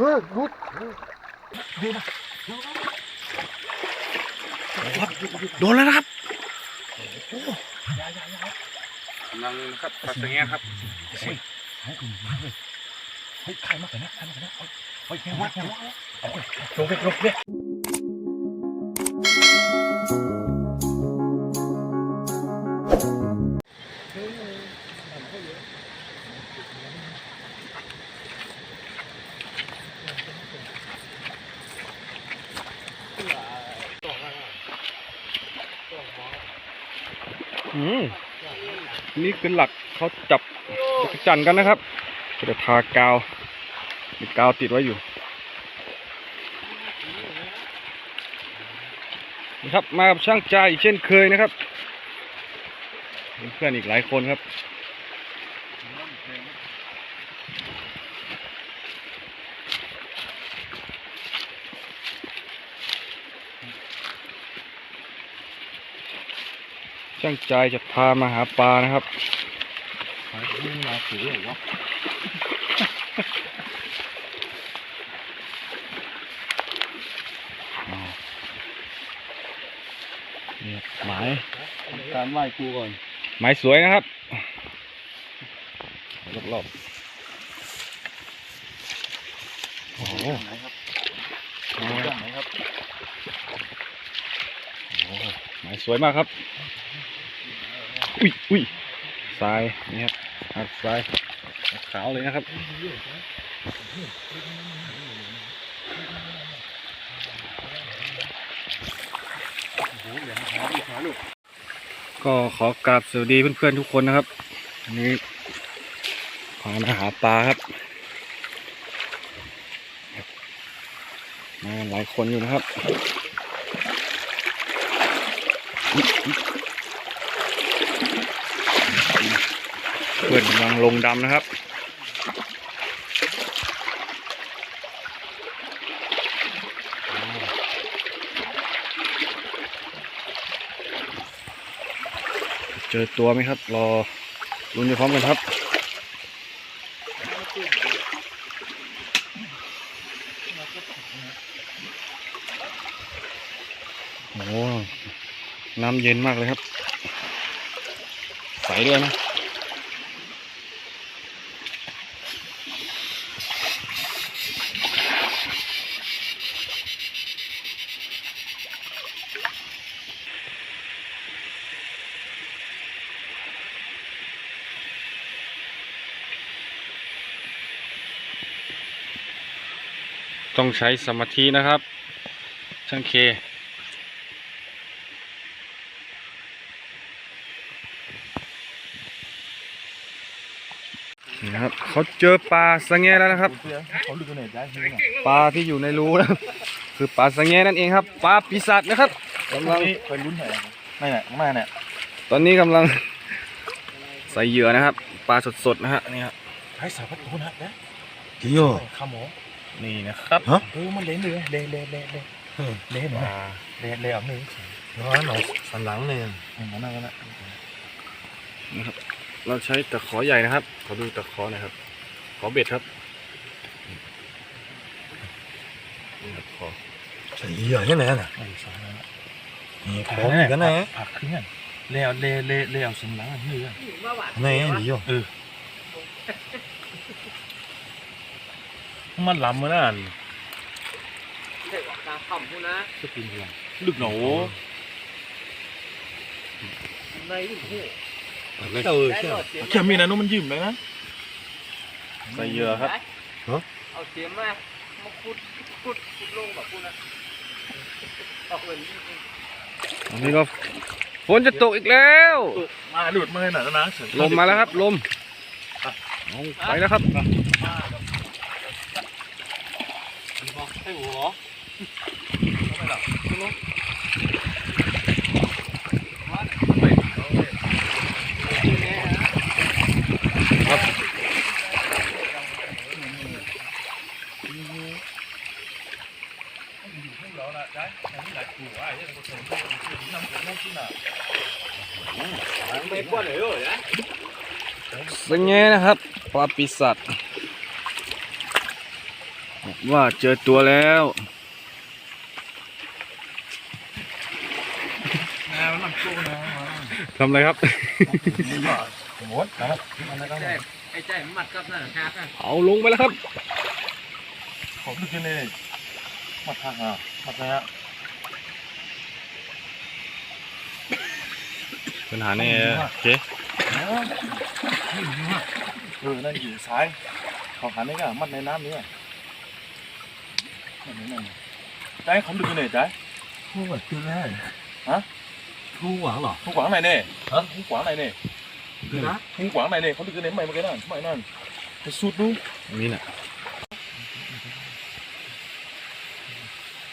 เออรุดโดนแล้วนะครับกำลังครับปลาสะแงครับเฮ้ยใครมากันนะใครมากันนะเฮ้ยแค่วัดแค่วัดเอาไปลงไปลงไป อืมนี่คือหลักเขาจับจักรจันทร์กันนะครับจะทากาวมีกาวติดไว้อยู่นะครับมากับช่างใจอีกเช่นเคยนะครับเพื่อนอีกหลายคนครับ ช่างใจจะพามาหาปลานะครับนี่มาถือเหรอวะนี่หมายการไหว้กูก่อน หมายสวยนะครับ รอบๆ โอ้โหไหนครับอ๋อไหนครับโอ้โหมายสวยมากครับ อุ้ยอุ้ยทรายนี่ครับหาดทรายขาวเลยนะครับก็ขอกราบสวัสดีเพื่อนๆทุกคนนะครับอันนี้พามาหาปลาครับ มาหลายคนอยู่นะครับ เพื่อนกำลังลงดำนะครับ เจอตัวไหมครับ รอลุ้นไปพร้อมกันครับ โอ้โห น้ำเย็นมากเลยครับ ใสด้วยนะต้องใช้สมาธินะครับช่างเค นี่นะครับ เขาเจอปลาสะแงแล้วนะครับเขาลึกกันไหนได้ไหมปลาที่อยู่ในรูนะครับคือปลาสะแงนั่นเองครับ ปลาปีศาจนะครับกำลังไปลุ้นไหนไม่เนี่ยมาเนี่ยตอนนี้กำลังใส่เหยื่อนะครับ ปลาสดๆนะฮะนี่ครับใช้สาพัดตูนะนะจริงเหรอข้าหมูนี่นะครับเออมันเละเลยเละเละเละเละเละเหมือนเละเละเอาหนึ่งร้อนหนอสันหลังเลยอืมนั่นก็นั่นนะครับ เราใช้ตะขอใหญ่นะครับ ขอดูตะขอหน่อยครับ ขอเบ็ดครับนี่ครับขอใส่เหยื่อแค่ไหนน่ะไอ้สายนั่นนี่ของกันไหนผักขึ้นเละเละเละเละเอาสมหลังอันนี้อะไหนดีอะมันล้ำมานั่นเด็กกาขำพูนะจะกินอะไรลึกหนูในลูกหู เออใช่แค่มีนะนู้มันยิ้มเลยนะใส่เหยื่อครับเอาเสียมมามาขุดขุดขุดลงแบบพูนะเอาเหมือนอันนี้ก็ฝนจะตกอีกแล้ว มาหลุดมาเลยหน่อยนะลมมาแล้วครับลมเอาไปแล้วครับให้หัวไม่ป้วนเลยเหรอเนี่ย เป็นไงนะครับปลาปีศาจว่าเจอตัวแล้วน้ำมันสู้นะทำอะไรครับหมดนะครับมันไม่ต้องใจไอ้ใจมันมัดกับนั่นนะครับเอาลงไปแล้วครับ ผมดูกินเลยมาทางอะมาทางอะปัญหาเนี่ยโอเค เออนั่นอยู่ซ้ายเขาหันนี่ก็มัดในน้ำนี่นั่นนั่นใจผมดูกินเลยใจพูดคืออะไรฮะทูหวังเหรอ hung quảng này nè Hả? hung quảng này nè คือนะ hung quảng này nè không được cái đến mày một cái nào mày nào cái sút luôn นี่น่ะ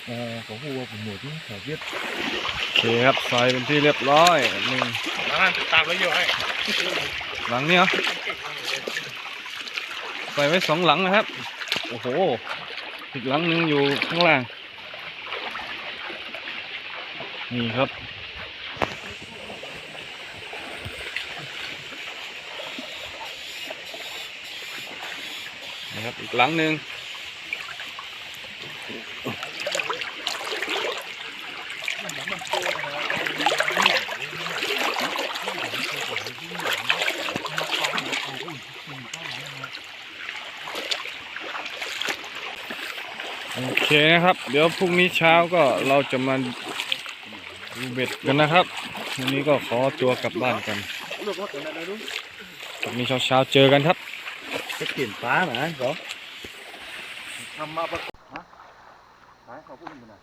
à có hùa của một tí phải biết โอเคครับใส่เป็นที่เรียบร้อยหนึ่งตามไปอยู่ไอ้ห หลังนี้เหรอใส่ไว้สองหลังนะครับ โอ้โห อีกหลังหนึ่งอยู่ข้างล่าง นี่ครับนะครับ อีกหลังหนึ่ง เคนะครับ เดี๋ยวพรุ่งนี้เช้าก็เราจะมาดูเบ็ดกันนะครับวันนี้ก็ขอตัวกลับบ้านกันพรุ่งนี้เช้าเช้าๆเจอกันครับ cái tiền phá mà có thăm ma bác hả phải không có gì nè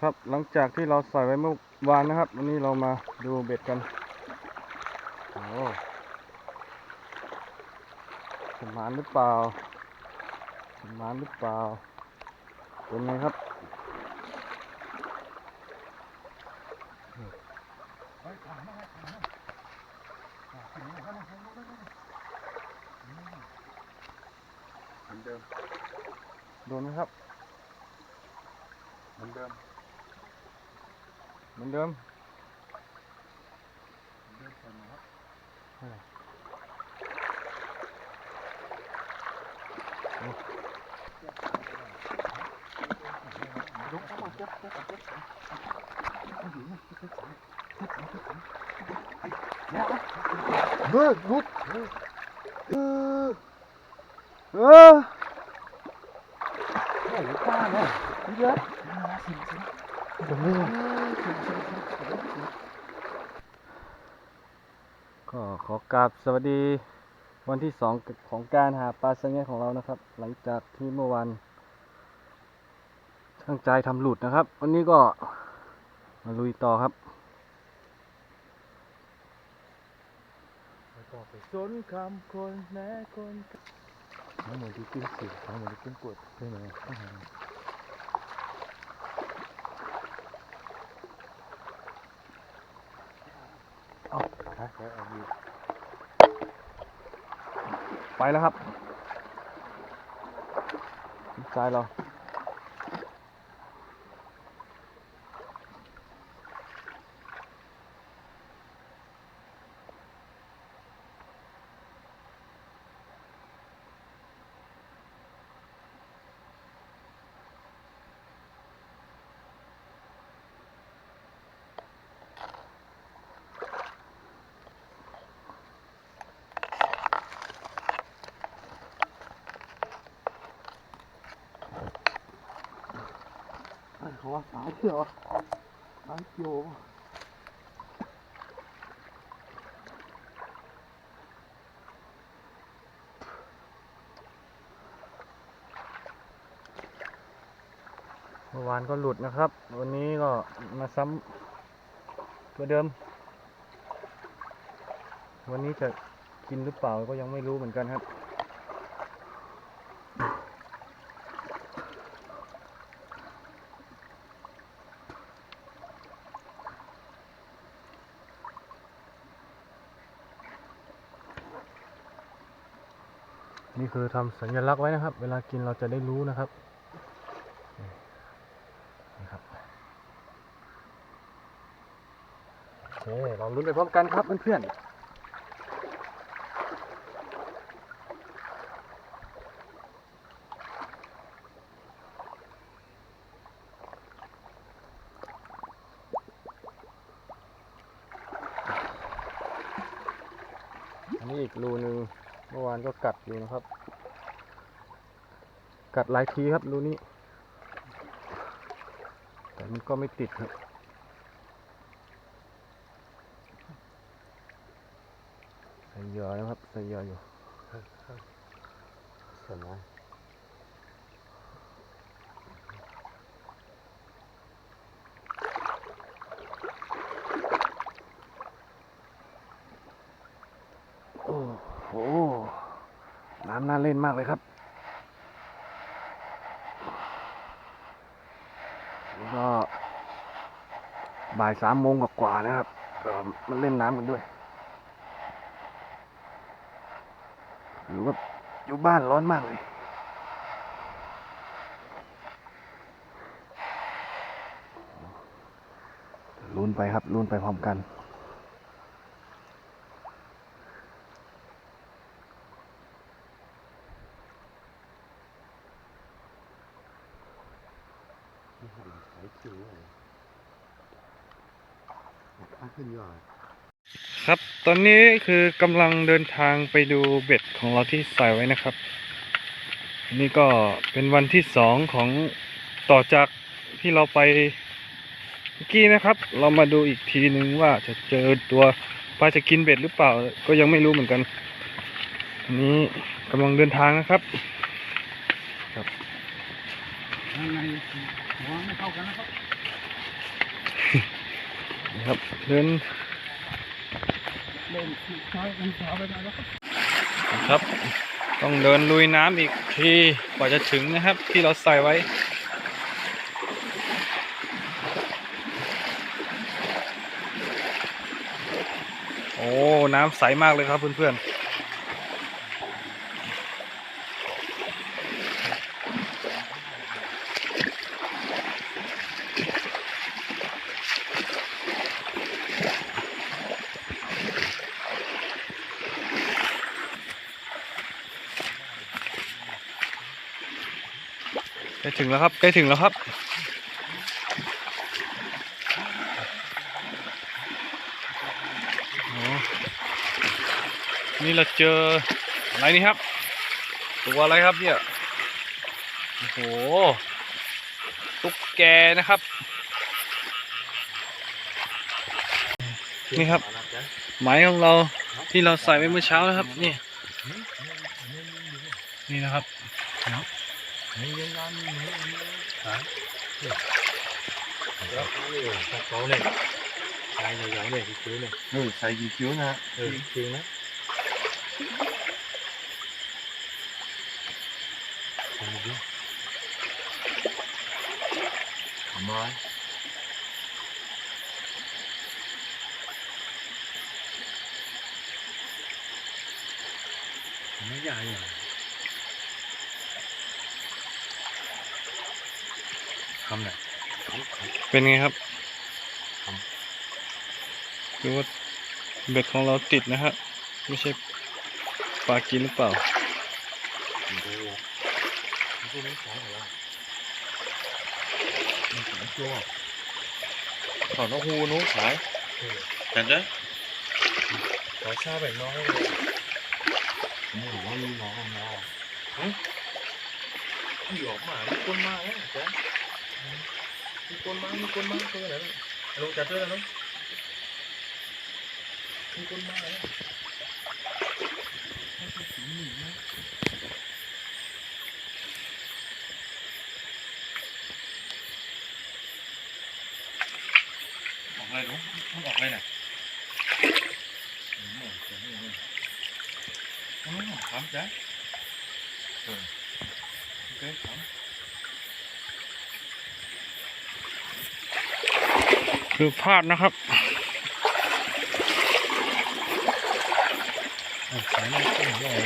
ครับหลังจากที่เราใส่ไว้เมื่อวานนะครับ วันนี้เรามาดูเบ็ดกันโอ้สมานหรือเปล่าสมานหรือเปล่า เป็นไงครับ โดนไหมครับ mình đơm เหมือนเดิม bớt bút เออเออโอ้ยป้าเนี่ยเยอะผมนี่ก็ขอกราบสวัสดีวันที่สองของการหาปลาสังเงของเรานะครับ หลังจากที่เมื่อวานตั้งใจทำหลุดนะครับ วันนี้ก็มาลุยต่อครับ ก็ไป สนคำคนแม้คนทั้งหมดที่กินสิทั้งหมดที่กินกดใช่ไหมไปแล้วครับใจเรา เขาว่าสายเยวสายเขียเมื่อวานก็หลุดนะครับ วันนี้ก็มาซ้ำตัวเดิม วันนี้จะกินหรือเปล่าก็ยังไม่รู้เหมือนกันครับ คือทำสัญลักษณ์ไว้นะครับ เวลากินเราจะได้รู้นะครับนะครัอเราลุ้นไปพร้อมกันครับเพื่อนๆน,นี่อีกรูนึง เมื่อวานก็กัดอยู่นะครับ กัดหลายทีครับรูนี้ แต่มันก็ไม่ติดครับใส่เหยอนะครับใส่เหยออยู่เห็นไหมโอ้โห น้ำน่าเล่นมากเลยครับนี่ก็ บ่ายสามโมงกว่าๆนะครับมันเล่นน้ำกันด้วย หรือว่าอยู่บ้านร้อนมากเลย ลุ้นไปครับลุ้นไปพร้อมกัน ไอ้คิวเลยอะขึ้นยอด ครับตอนนี้คือกำลังเดินทางไปดูเบ็ดของเราที่ใส่ไว้นะครับนี่ก็เป็นวันที่สองของต่อจากที่เราไปเมื่อกี้นะครับ เรามาดูอีกทีนึงว่าจะเจอตัวปลาจะกินเบ็ดหรือเปล่า ก็ยังไม่รู้เหมือนกันอันนี้กำลังเดินทางนะครับยังไงหัวไม่เข้ากันนะครับนะ ครับเดินล่นช้อยกันสาไปน่อยแล้วครับครับ ต้องเดินลุยน้ำอีกทีกว่าจะถึงนะครับที่เราใส่ไว้โอ้ น้ำใสมากเลยครับเพื่อนๆ แล้วครับใกล้ถึงแล้วครับ นี่เราเจออะไรนี่ครับ ตัวอะไรครับเนี่ย โอ้โห ตุ๊กแกนะครับ นี่ครับหมายของเราที่เราใส่ไว้เมื่อเช้านะครับ นี่ นี่นะครับ นี่ยังงานนี่นี่นี่ฮะแล้วเขาเลยใส่ให ญ่ๆเลยคิ้วเลยนู่นใส่กี่คิ้วนะเออคิ้วนะทำดิทำไมไม่ใหญ่อะทำไหนเป็นไงครับคือว่าเบ็ดของเราติดนะฮะไม่ใช่ปลากินหรือเปล่ามันก็รู้มันก็ไม่ใช่หรอมันถึงตัวขอนกฮูนู้ขายแต่เด้อขอชาแบบน้องเลยผมบอกว่ามีน้องของเราฮะหยอกหมามีคนมาแล้วจ๊ะ มีคนมามีคนมาตัวไหนลูกจัดด้วยนะลูกมีคนมาแล้วออกเลยลูกต้องออกเลยนะโอ้ขำจ้ะโอเคขำ คือพลาดนะครับสายน้ำขึ้นยังไง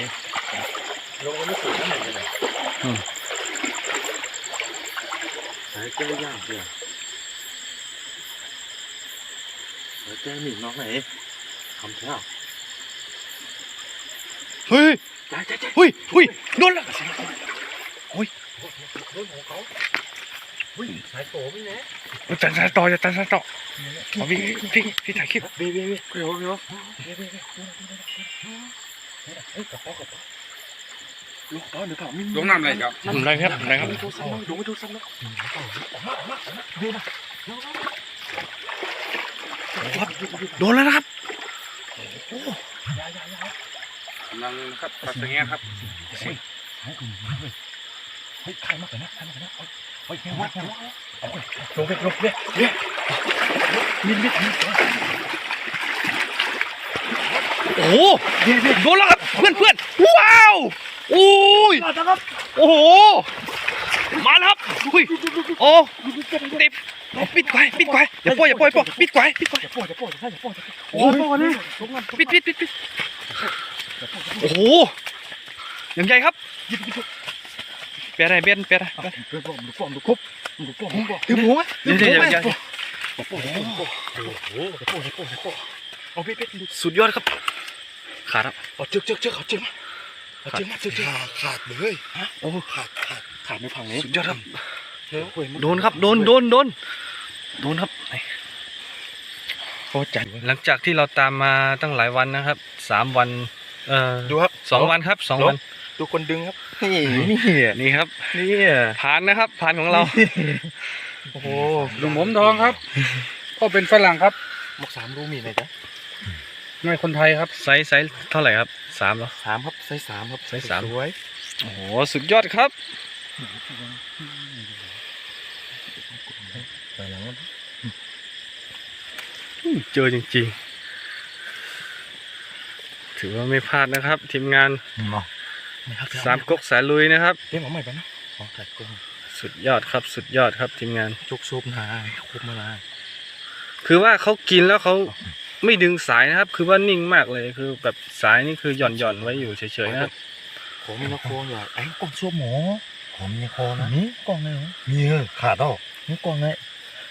ลงไม่สุดเท่าไหร่เลยอืมสายแก้ยากเลยสายแก้หนีน้องไหนทำเท่าเฮ้ยจ้าจ้าจ้าเฮ้ยเฮ้ยโดนละโดนของเขา วิ่งสายโตไม่แน่จันสายต่อจะจันสายต่อเอาพี่พี่พี่ถ่ายคลิปเบ้เบ้เบ้เบ้เบ้เบ้เฮ้ยกระป๋อกระป๋อลูกอ๋อเดี๋ยวเปล่ามีลงน้ำอะไรครับทำไรครับทำไรครับโทรศัพท์ดูไม่โทรศัพท์นะออกมาออกมาออกมาดูนะโดนแล้วนะครับกำลังครับปัสสาวะครับเฮ้ยใครมากกว่านะใครมากกว่านะ เฮ้ยแค่วัดแค่วัดเอาไปลงไปลงเนี่ยมิดมิดโอ้โหโดนแล้วครับเพื่อนเพื่อนว้าวอุ้ยโอ้โหมาแล้วครับอุ้ยโอ้ติดปิดไว้ปิดไว้อย่าปล่อยอย่าปล่อยปล่อยปิดไว้ปิดไว้อย่าปล่อยอย่าปล่อยอย่าปล่อยอย่าปล่อยโอ้โหปิดปิดปิดปิดโอ้โหยังใหญ่ครับ เปียอะไรเปียนเปียอะไรเรื่องดูฟอมดูครบดูฟอมดูฟอมถึงหัวเดี๋ยวเดี๋ยวเดี๋ยวอย่าปล่อยอย่าปล่อยอย่าปล่อยอย่าปล่อยอย่าปล่อยอย่าปล่อยเอาพี่พี่ดูสุดยอดครับ ขาดครับเอาเจือกเจือกเจือกเอาเจือกมาเอาเจือกมาเจือกเจือกขาดเลยโอ้ขาดขาดขาดในฝั่งนี้สุดยอดครับเฮ้ยโดนครับโดนโดนโดนโดนครับพอใจหลังจากที่เราตามมาตั้งหลายวันนะครับสามวันเอ่อดูครับสองวันครับสองวัน ดูคนดึงครับ นี่นี่นี่ครับนี่ผ่านนะครับผ่านของเรา โอ้โหลุงผมทองครับก็เป็นฝรั่งครับหมกสามรูมีไหนจ๊ะไม่คนไทยครับไซส์ไซส์เท่าไหร่ครับสามเหรอสามครับไซส์สามครับไซส์สามสวยโอ้โหสุดยอดครับแต่หลังอืมเจอจริงๆ ถือว่าไม่พลาดนะครับ ทีมงานเนาะนี่ครับสามก๊กสายลุยนะครับเล่นมาใหม่ปะนะอ๋อถ่ายกล้องสุดยอดครับ สุดยอดครับทีมงานจุกซุปนาคุบมาลาคือว่าเขากินแล้วเขาไม่ดึงสายนะครับ คือว่านิ่งมากเลยคือแบบสายนี่คือหย่อนหย่อนๆไว้อยู่เฉยๆนะครับผมมีนะโคใหญ่ไอ้กล้องซุปหมูผมมีโคนะนี่กล้องไหนวะมีเออขาดแล้วนี่กล้องไหน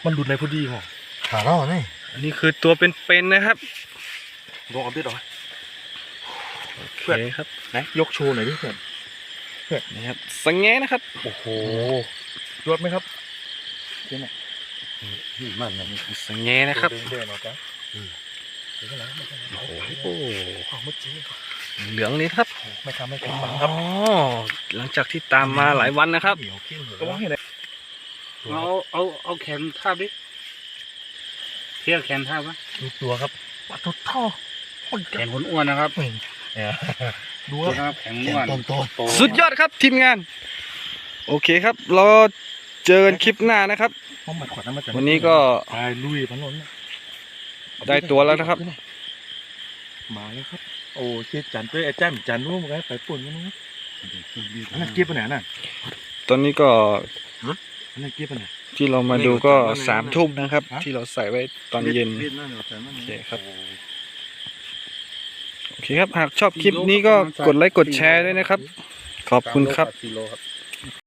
มันหลุดในพอดีหรอขาดแล้วนี่อันนี้คือตัวเป็นๆนะครับลองเอาเบ็ดหรอโอ เพื่เคอนครับไหนยกโชว์หน่อยดิเพื่อนนี่ครับสังแงนะครับ โอ้โหยอดไหมครับมันนะนี่คือสังแงนะครับเด่นๆนะจ๊ะเดี๋ยวนะไม่ใช่นะโอ้โหเอาเมื่อกี้เหลืองนี้ครับไม่ทำไม่ทำอ๋ครับอหลังจากที่ตามมาหลายวันนะครับเหนียวเกี้ยงเลยก็ว่าให้ไหนเอาเอาเอาแขนทาบดิเที่ยวแขนทาบวะดูตัวครับปัดทุกท่อคนแขนคนอ้วนนะครับ ดูดูครับครับแขนแขอ้นวนต้นโตโตสุดยอดครับทีมงาน โอเคครับ เราเจอกันคลิปหน้านะครับมันหมัดขวดน้ำมาจากวันนี้ก็ตายลุยพันนนได้ตัวแล้วนะครับ มาแล้วครับ โอ้เชียจันเป้ไอ้แจ้มจันรู้มั้ยไปปุ่นกันมั้งอันนั้นเก็บไปไหนน่ะตอนนี้ก็อันนั้นเก็บไปไหนที่เรามาดูก็สามทุ่มนะครับ ที่เราใส่ไว้ตอนเย็นเวียดนามเหรอจันนั่นโอเคครับ โอเคครับ หากชอบคลิปนี้ก็กดไลค์กดแชร์ด้วยนะครับ ขอบคุณครับ กิโลครับ